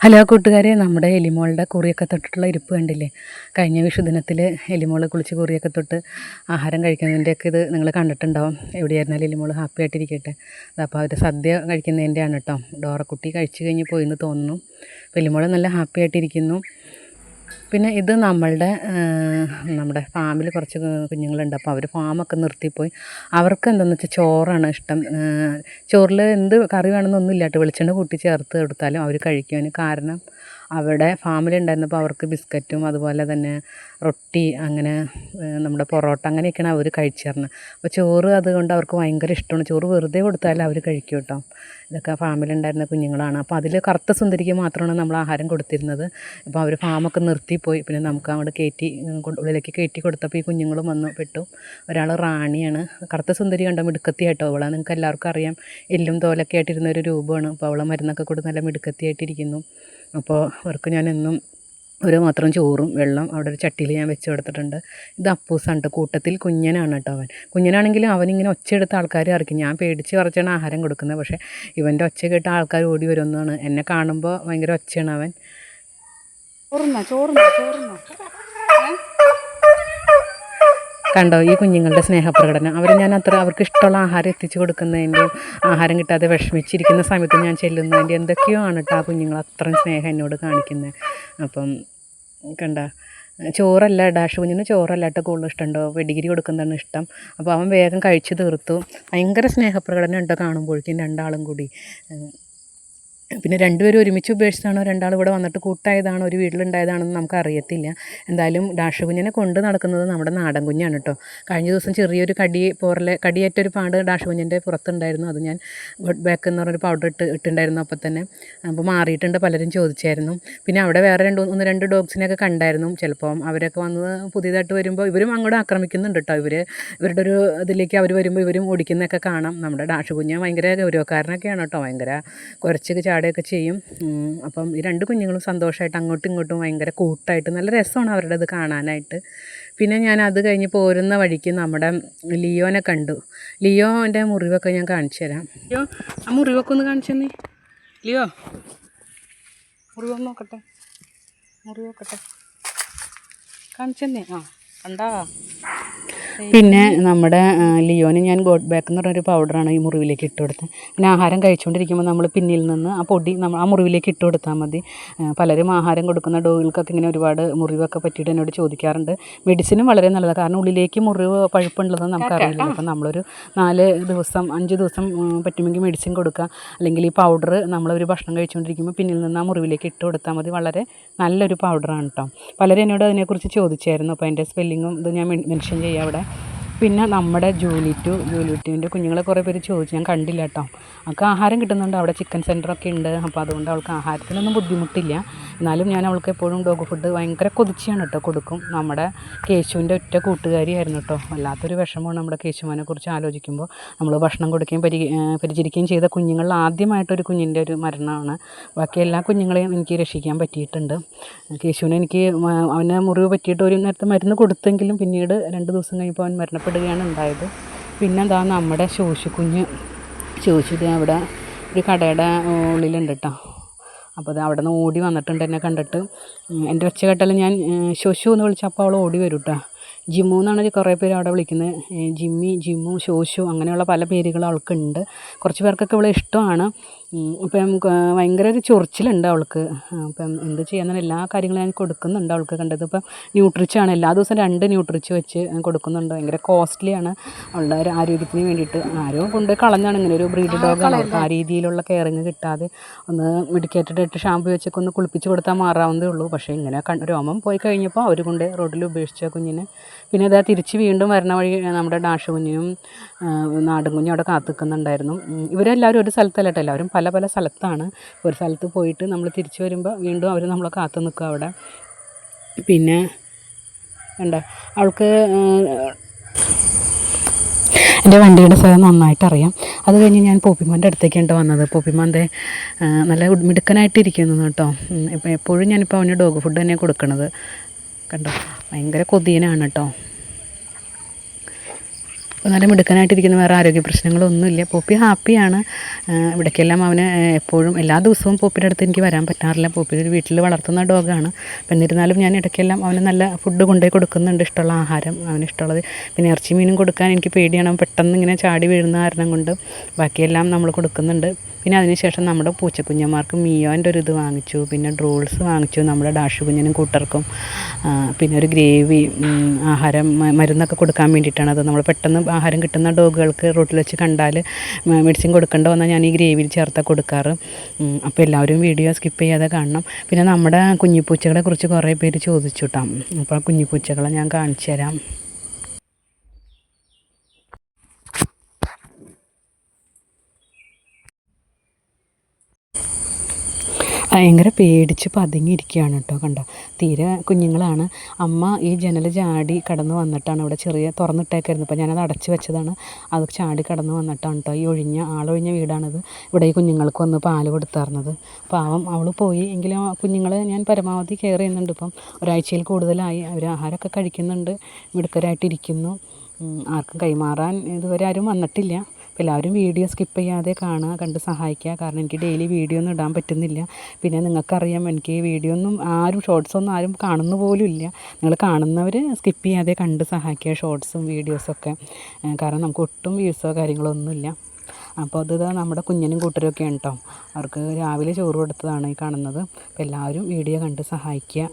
Hello കൂട്ടുകാരെ നമ്മുടെ എലിമോളുടെ കുറിയൊക്കെ തൊട്ടിട്ടുള്ള ഇരിപ്പ് കണ്ടില്ലേ? കഴിഞ്ഞ വിഷുദിനത്തിൽ എലിമോൾ കുളിച്ച് കുറിയൊക്കെ തൊട്ട് ആഹാരം കഴിക്കുന്നതിന്റെയൊക്കെ ഇത് നിങ്ങൾ കണ്ടിട്ടുണ്ടാവും. എവിടെയായിരുന്നാലും എലിമോൾ ഹാപ്പി ആയിട്ടിരിക്കട്ടെ. അപ്പോൾ അവർ സദ്യ കഴിക്കുന്നതിന്റെയാണ് കേട്ടോ ഡോറക്കുട്ടി കഴിച്ചു കഴിഞ്ഞ് പോയി എന്ന് തോന്നുന്നു എലിമോൾ നല്ല ഹാപ്പി ആയിട്ടിരിക്കുന്നു. പിന്നെ ഇത് നമ്മളുടെ നമ്മുടെ ഫാമിൽ കുറച്ച് കുഞ്ഞുങ്ങളുണ്ട്. അപ്പോൾ അവർ ഫാമൊക്കെ നിർത്തിപ്പോയി. അവർക്ക് എന്താണെന്ന് വെച്ചാൽ ചോറാണ് ഇഷ്ടം. ചോറിൽ എന്ത് കറി വേണമെന്നൊന്നും കേട്ടോ. വെളിച്ചെണ്ണ കൂട്ടി ചേർത്ത് കൊടുത്താലും അവർ കഴിക്കും കാരണം അവിടെ ഫാമിലുണ്ടായിരുന്നപ്പോൾ അവർക്ക് ബിസ്ക്കറ്റും അതുപോലെ തന്നെ റൊട്ടി അങ്ങനെ നമ്മുടെ പൊറോട്ട അങ്ങനെയൊക്കെയാണ് അവർ കഴിച്ചിരുന്നത് അപ്പോൾ ചോറ് അതുകൊണ്ട് അവർക്ക് ഭയങ്കര ഇഷ്ടമാണ്. ചോറ് വെറുതെ കൊടുത്താലും അവർ കഴിക്കും കേട്ടോ ഇതൊക്കെ ഫാമിലുണ്ടായിരുന്ന കുഞ്ഞുങ്ങളാണ്. അപ്പോൾ അതിൽ കറുത്ത സുന്ദരിക്ക് മാത്രമാണ് നമ്മൾ ആഹാരം കൊടുത്തിരുന്നത്. അപ്പോൾ അവർ ഫാമൊക്കെ നിർത്തിപ്പോയി. പിന്നെ നമുക്ക് അങ്ങോട്ട് കയറ്റി ഉള്ളിലേക്ക് കയറ്റി കൊടുത്തപ്പോൾ ഈ കുഞ്ഞുങ്ങളും വന്നു പെട്ടു. ഒരാൾ റാണിയാണ്. കറുത്ത സുന്ദരി കണ്ടോ? മിടുക്കത്തിയായിട്ടോ അവളെ. നിങ്ങൾക്ക് എല്ലാവർക്കും അറിയാം. എല്ലും തോലൊക്കെ ആയിട്ടിരുന്ന ഒരു രൂപമാണ്. അപ്പോൾ അവളെ മരുന്നൊക്കെ കൊടുത്ത് നല്ല മിടുക്കത്തിയായിട്ടിരിക്കുന്നു. അപ്പോൾ അവർക്ക് ഞാൻ എന്നും ഒരു മാത്രം ചോറും വെള്ളം അവിടെ ഒരു ചട്ടിയിൽ ഞാൻ വെച്ച് കൊടുത്തിട്ടുണ്ട്. ഇത് അപ്പൂസാണ് കേട്ടോ കൂട്ടത്തിൽ കുഞ്ഞനാണ് കേട്ടോ അവൻ. കുഞ്ഞനാണെങ്കിൽ അവനിങ്ങനെ ഒച്ചയെടുത്ത ആൾക്കാർ അറിയിക്കും ഞാൻ പേടിച്ച് കുറച്ചാണ് ആഹാരം കൊടുക്കുന്നത്. പക്ഷേ ഇവന്റെ ഒച്ച കേട്ട ആൾക്കാർ ഓടി വരുന്നതാണ് എന്നെ കാണുമ്പോൾ ഭയങ്കര ഒച്ചയാണ് അവൻ. ചോറുന്നോ ചോറുന്നോ ചോറുന്നോ കണ്ടോ ഈ കുഞ്ഞുങ്ങളുടെ സ്നേഹപ്രകടനം. അവർ ഞാൻ അത്ര അവർക്ക് ഇഷ്ടമുള്ള ആഹാരം എത്തിച്ചു കൊടുക്കുന്നതിന്റെയും ആഹാരം കിട്ടാതെ വിഷമിച്ചിരിക്കുന്ന സമയത്ത് ഞാൻ ചെല്ലുന്നതിന്റെ എന്തൊക്കെയോ ആണ് കേട്ടോ ആ കുഞ്ഞുങ്ങൾ അത്രയും സ്നേഹം എന്നോട് കാണിക്കുന്നത് അപ്പം കണ്ട ചോറല്ല ഡാഷ് കുഞ്ഞിന് ചോറല്ല കേട്ടോ കൂടുതൽ ഇഷ്ടമുണ്ടോ വെടിഗിരി കൊടുക്കുന്നതാണ് ഇഷ്ടം. അപ്പോൾ അവൻ വേഗം കഴിച്ചു തീർത്തു. ഭയങ്കര സ്നേഹപ്രകടനം ഉണ്ടോ കാണുമ്പോഴേക്കും രണ്ടാളും കൂടി. പിന്നെ രണ്ടുപേരും ഒരുമിച്ച് ഉപേക്ഷിച്ചാണോ രണ്ടാൾ ഇവിടെ വന്നിട്ട് കൂട്ടായതാണോ? ഒരു വീട്ടിലുണ്ടായതാണെന്ന് നമുക്ക് അറിയത്തില്ല എന്തായാലും ഡാഷ് കുഞ്ഞിനെ കൊണ്ട് നടക്കുന്നത് നമ്മുടെ നാടൻ കുഞ്ഞാണ് കേട്ടോ കഴിഞ്ഞ ദിവസം ചെറിയൊരു കടി പോറലെ കടിയേറ്റൊരു പാട് ഡാഷ് കുഞ്ഞിന്റെ പുറത്തുണ്ടായിരുന്നു. അത് ഞാൻ ഗുഡ് ബാക്ക് എന്ന് പറഞ്ഞൊരു പൗഡർ ഇട്ട് ഇട്ടുണ്ടായിരുന്നു അപ്പോൾ തന്നെ. അപ്പോൾ മാറിയിട്ടുണ്ട് പലരും ചോദിച്ചായിരുന്നു. പിന്നെ അവിടെ വേറെ രണ്ട് ഒന്ന് രണ്ട് ഡോഗ്സിനെയൊക്കെ കണ്ടായിരുന്നു. ചിലപ്പോൾ അവരൊക്കെ വന്ന് പുതിയതായിട്ട് വരുമ്പോൾ ഇവരും അങ്ങോട്ട് ആക്രമിക്കുന്നുണ്ട് കേട്ടോ ഇവർ ഇവരുടെ ഒരു ഇതിലേക്ക് അവർ വരുമ്പോൾ ഇവരും ഓടിക്കുന്നതൊക്കെ കാണാം. നമ്മുടെ ഡാഷ് കുഞ്ഞ് ഭയങ്കര ഗൗരവക്കാരനൊക്കെയാണ് കേട്ടോ ഭയങ്കര കുറച്ച് ചാടുകയൊക്കെ ചെയ്യും. അപ്പം ഈ രണ്ട് കുഞ്ഞുങ്ങളും സന്തോഷമായിട്ട് അങ്ങോട്ടും ഇങ്ങോട്ടും ഭയങ്കര കൂട്ടായിട്ട് നല്ല രസമാണ് അവരുടെ അത് കാണാനായിട്ട്. പിന്നെ ഞാൻ അത് കഴിഞ്ഞ് പോരുന്ന വഴിക്ക് നമ്മുടെ ലിയോനെ കണ്ടു. ലിയോന്റെ മുറിവൊക്കെ ഞാൻ കാണിച്ചു തരാം. ലിയോ ആ മുറിവൊക്കെ ഒന്ന് കാണിച്ചു തന്നെ. ലിയോ മുറിവൊന്ന് നോക്കട്ടെ. മുറിവ് നോക്കട്ടെ. കാണിച്ചു തന്നെ. ആ കണ്ടാ? പിന്നെ നമ്മുടെ ലിയോന് ഞാൻ ഗോഡ് ബാക്ക് എന്ന് പറഞ്ഞൊരു പൗഡറാണ് ഈ മുറിവിലേക്ക് ഇട്ട് കൊടുത്തത് പിന്നെ ആഹാരം കഴിച്ചുകൊണ്ടിരിക്കുമ്പോൾ നമ്മൾ പിന്നിൽ നിന്ന് ആ പൊടി നമ്മൾ ആ മുറിവിലേക്ക് ഇട്ട് കൊടുത്താൽ മതി. പലരും ആഹാരം കൊടുക്കുന്ന ഡോഗുകൾക്കൊക്കെ ഇങ്ങനെ ഒരുപാട് മുറിവൊക്കെ പറ്റിയിട്ട് എന്നോട് ചോദിക്കാറുണ്ട്. മെഡിസിനും വളരെ നല്ലതാണ് കാരണം ഉള്ളിലേക്ക് മുറിവ് പഴുപ്പുള്ളതെന്ന് നമുക്കറിയില്ല. അപ്പം നമ്മളൊരു നാല് ദിവസം അഞ്ച് ദിവസം പറ്റുമെങ്കിൽ മെഡിസിൻ കൊടുക്കുക. അല്ലെങ്കിൽ ഈ പൗഡർ നമ്മളൊരു ഭക്ഷണം കഴിച്ചുകൊണ്ടിരിക്കുമ്പോൾ പിന്നിൽ നിന്ന് ആ മുറിവിലേക്ക് ഇട്ട് കൊടുത്താൽ മതി. വളരെ നല്ലൊരു പൗഡറാണ് കേട്ടോ പലരും എന്നോട് അതിനെക്കുറിച്ച് ചോദിച്ചായിരുന്നു. അപ്പോൾ അതിന്റെ സ്പെല്ലിങ്ങും ഇത് ഞാൻ മെൻഷൻ ചെയ്യാം അവിടെ. പിന്നെ നമ്മുടെ ജൂലി ടു ജൂലി ടുവിന്റെ കുഞ്ഞുങ്ങളെ കുറേ പേര് ചോദിച്ചു. ഞാൻ കണ്ടില്ല കേട്ടോ. അവൾക്ക് ആഹാരം കിട്ടുന്നുണ്ട്. അവിടെ ചിക്കൻ സെന്ററൊക്കെ ഉണ്ട്. അപ്പോൾ അതുകൊണ്ട് അവൾക്ക് ആഹാരത്തിനൊന്നും ബുദ്ധിമുട്ടില്ല. എന്നാലും ഞാൻ അവൾക്ക് എപ്പോഴും ഡോഗ് ഫുഡ് ഭയങ്കര കൊതിച്ചാണ് കേട്ടോ കൊടുക്കും. നമ്മുടെ കേശുവിന്റെ ഒറ്റ കൂട്ടുകാരിയായിരുന്നു കേട്ടോ. വല്ലാത്തൊരു വിഷമമാണ് നമ്മുടെ കേശുവിനെ കുറിച്ച് ആലോചിക്കുമ്പോൾ. നമ്മൾ ഭക്ഷണം കൊടുക്കുകയും പരി പരിചരിക്കുകയും ചെയ്ത കുഞ്ഞുങ്ങളിൽ ആദ്യമായിട്ടൊരു കുഞ്ഞിന്റെ ഒരു മരണമാണ്. ബാക്കി എല്ലാ കുഞ്ഞുങ്ങളെയും എനിക്ക് രക്ഷിക്കാൻ പറ്റിയിട്ടുണ്ട്. കേശുവിനെ എനിക്ക് അവനെ മുറിവ് പറ്റിയിട്ട് ഒരു നേരത്തെ മരുന്ന് കൊടുത്തെങ്കിലും പിന്നീട് രണ്ട് ദിവസം കഴിയുമ്പോൾ അവൻ മരണപ്പെടുകയാണ് ഉണ്ടായത്. പിന്നെ എന്താ നമ്മുടെ ശോശു കുഞ്ഞ് അവിടെ ഒരു കടയുടെ ഉള്ളിലുണ്ട് കേട്ടോ അപ്പോൾ അത് അവിടെ നിന്ന് ഓടി വന്നിട്ടുണ്ട് എന്നെ കണ്ടിട്ട്. എന്റെ ഒച്ച കേട്ടാൽ ഞാൻ ശോശു എന്ന് വിളിച്ചപ്പോൾ അവൾ ഓടി വരും കേട്ടോ ജിമ്മു എന്നാണ് കുറേ പേര് അവിടെ വിളിക്കുന്നത്. ജിമ്മി ജിമ്മു ശോശു അങ്ങനെയുള്ള പല പേരുകൾ അവൾക്കുണ്ട്. കുറച്ച് പേർക്കൊക്കെ ഇവളെ ഇഷ്ടമാണ്. ഇപ്പം ഭയങ്കര ഒരു ചൊറിച്ചിലുണ്ട് അവൾക്ക്. അപ്പം എന്ത് ചെയ്യാൻ എല്ലാ കാര്യങ്ങളും ഞാൻ കൊടുക്കുന്നുണ്ട് അവൾക്ക് കണ്ടത്. ഇപ്പം ന്യൂട്രിച്ചാണ് എല്ലാ ദിവസവും രണ്ട് ന്യൂട്രിച്ച് വെച്ച് കൊടുക്കുന്നുണ്ട്. ഭയങ്കര കോസ്റ്റ്ലിയാണ് അവളുടെ ഒരു ആരോഗ്യത്തിന് വേണ്ടിയിട്ട്. ആരോ കൊണ്ട് കളഞ്ഞാണ് ഇങ്ങനെ ഒരു ബ്രീഡ് ഡോഗാണ് ആ രീതിയിലുള്ള കെയറിങ് കിട്ടാതെ ഒന്ന് മെഡിക്കേറ്റഡ് ആയിട്ട് ഷാമ്പു വെച്ചൊക്കെ ഒന്ന് കുളിപ്പിച്ച് കൊടുത്താൽ മാറാവുന്നതേ ഉള്ളൂ. പക്ഷേ ഇങ്ങനെ രോമം പോയി കഴിഞ്ഞപ്പോൾ അവർ കൊണ്ട് റോഡിൽ ഉപേക്ഷിച്ച കുഞ്ഞിനെ പിന്നെ ഇതാ തിരിച്ച് വീണ്ടും വരണ വഴി നമ്മുടെ ഡാഷ് കുഞ്ഞിനും നാടൻ കുഞ്ഞും അവിടെ കാത്തു നിൽക്കുന്നുണ്ടായിരുന്നു ഇവരെല്ലാവരും ഒരു സ്ഥലത്തല്ല എല്ലാവരും പല പല സ്ഥലത്താണ്. ഒരു സ്ഥലത്ത് പോയിട്ട് നമ്മൾ തിരിച്ചു വരുമ്പോൾ വീണ്ടും അവർ നമ്മളെ കാത്തു നിൽക്കും അവിടെ. പിന്നെ ഉണ്ട് അവൾക്ക് എന്റെ വണ്ടിയുടെ സ്ഥലം നന്നായിട്ട് അറിയാം അത് കഴിഞ്ഞ് ഞാൻ പോപ്പിമാന്റെ അടുത്തേക്കാണ് വന്നത്. പോപ്പിമാന്റെ നല്ല മിടുക്കനായിട്ടിരിക്കുന്നു കേട്ടോ. ഇപ്പം എപ്പോഴും ഞാനിപ്പോൾ അവന് ഡോഗ് ഫുഡ് തന്നെ കൊടുക്കണത്. കണ്ടോ? ഭയങ്കര കൊതിയനാണ് കേട്ടോ. നല്ല മിടുക്കനായിട്ടിരിക്കുന്ന വേറെ ആരോഗ്യ പ്രശ്നങ്ങളൊന്നുമില്ല. പോപ്പി ഹാപ്പിയാണ്. ഇവിടേക്കെല്ലാം അവന് എപ്പോഴും എല്ലാ ദിവസവും പോപ്പിയുടെ അടുത്ത് എനിക്ക് വരാൻ പറ്റാറില്ല. പോപ്പി ഒരു വീട്ടിൽ വളർത്തുന്ന ഡോഗാണ്. എന്നിരുന്നാലും ഞാൻ ഇടയ്ക്കെല്ലാം അവന് നല്ല ഫുഡ് കൊണ്ടുപോയി കൊടുക്കുന്നുണ്ട്. ഇഷ്ടമുള്ള ആഹാരം അവന് ഇഷ്ടമുള്ളത്. പിന്നെ ഇറച്ചി മീനും കൊടുക്കാൻ എനിക്ക് പേടിയാണ്. പെട്ടെന്ന് ഇങ്ങനെ ചാടി വീഴുന്ന കാരണം കൊണ്ട് ബാക്കിയെല്ലാം നമ്മൾ കൊടുക്കുന്നുണ്ട്. പിന്നെ അതിനുശേഷം നമ്മുടെ പൂച്ചക്കുഞ്ഞന്മാർക്ക് മിയോന്റെ ഒരു ഇത് വാങ്ങിച്ചു. പിന്നെ ഡ്രോൾസ് വാങ്ങിച്ചു. നമ്മുടെ ഡാഷ് കുഞ്ഞിനും കൂട്ടർക്കും. പിന്നെ ഒരു ഗ്രേവി ആഹാരം മരുന്നൊക്കെ കൊടുക്കാൻ വേണ്ടിയിട്ടാണ് അത് നമ്മൾ പെട്ടെന്ന് ആഹാരം കിട്ടുന്ന ഡോഗുകൾക്ക് റോട്ടിൽ വെച്ച് കണ്ടാൽ മെഡിസിൻ കൊടുക്കേണ്ട വന്നാൽ ഞാൻ ഈ ഗ്രേവിയിൽ ചേർത്ത് കൊടുക്കാറ്. അപ്പോൾ എല്ലാവരും വീഡിയോ സ്കിപ്പ് ചെയ്യാതെ കാണണം. പിന്നെ നമ്മുടെ കുഞ്ഞിപ്പൂച്ചകളെ കുറിച്ച് കുറേ പേര് ചോദിച്ചു കേട്ടോ. അപ്പോൾ ആ കുഞ്ഞിപ്പൂച്ചകളെ ഞാൻ കാണിച്ചു തരാം. ഭയങ്കര പേടിച്ച് പതുങ്ങിയിരിക്കുകയാണ് കേട്ടോ കണ്ടോ? തീരെ കുഞ്ഞുങ്ങളാണ്. അമ്മ ഈ ജനൽ ചാടി കടന്നു വന്നിട്ടാണ് ഇവിടെ ചെറിയ തുറന്നിട്ടേക്കായിരുന്നു. അപ്പോൾ ഞാനത് അടച്ചു വെച്ചതാണ്. അത് ചാടി കടന്നു വന്നിട്ടാണ് കേട്ടോ. ഈ ഒഴിഞ്ഞ ആളൊഴിഞ്ഞ വീടാണിത്. ഇവിടെ ഈ കുഞ്ഞുങ്ങൾക്ക് വന്ന് പാൽ കൊടുത്തായിരുന്നത് പാവം അവൾ പോയി. എങ്കിലും കുഞ്ഞുങ്ങളെ ഞാൻ പരമാവധി കെയർ ചെയ്യുന്നുണ്ട്. ഇപ്പം ഒരാഴ്ചയിൽ കൂടുതലായി അവർ ആഹാരമൊക്കെ കഴിക്കുന്നുണ്ട്. മിടുക്കരായിട്ടിരിക്കുന്നു. ആർക്കും കൈമാറാൻ ഇതുവരെ ആരും വന്നിട്ടില്ല. അപ്പോൾ എല്ലാവരും വീഡിയോ സ്കിപ്പ് ചെയ്യാതെ കാണുക കണ്ട് സഹായിക്കുക. കാരണം എനിക്ക് ഡെയിലി വീഡിയോ ഒന്നും ഇടാൻ പറ്റുന്നില്ല. പിന്നെ നിങ്ങൾക്കറിയാം എനിക്ക് വീഡിയോ ഒന്നും ആരും ഷോർട്സ് ഒന്നും ആരും കാണുന്ന പോലും ഇല്ല. നിങ്ങൾ കാണുന്നവർ സ്കിപ്പ് ചെയ്യാതെ കണ്ട് സഹായിക്കുക ഷോർട്സും വീഡിയോസൊക്കെ കാരണം നമുക്ക് ഒട്ടും വ്യൂസോ കാര്യങ്ങളോ ഒന്നുമില്ല അപ്പോൾ അത് നമ്മുടെ കുഞ്ഞിനും കൂട്ടരൊക്കെയാണ് കേട്ടോ അവർക്ക് രാവിലെ ചോറ് കൊടുത്തതാണ് ഈ കാണുന്നത്. അപ്പോൾ എല്ലാവരും വീഡിയോ കണ്ട് സഹായിക്കുക.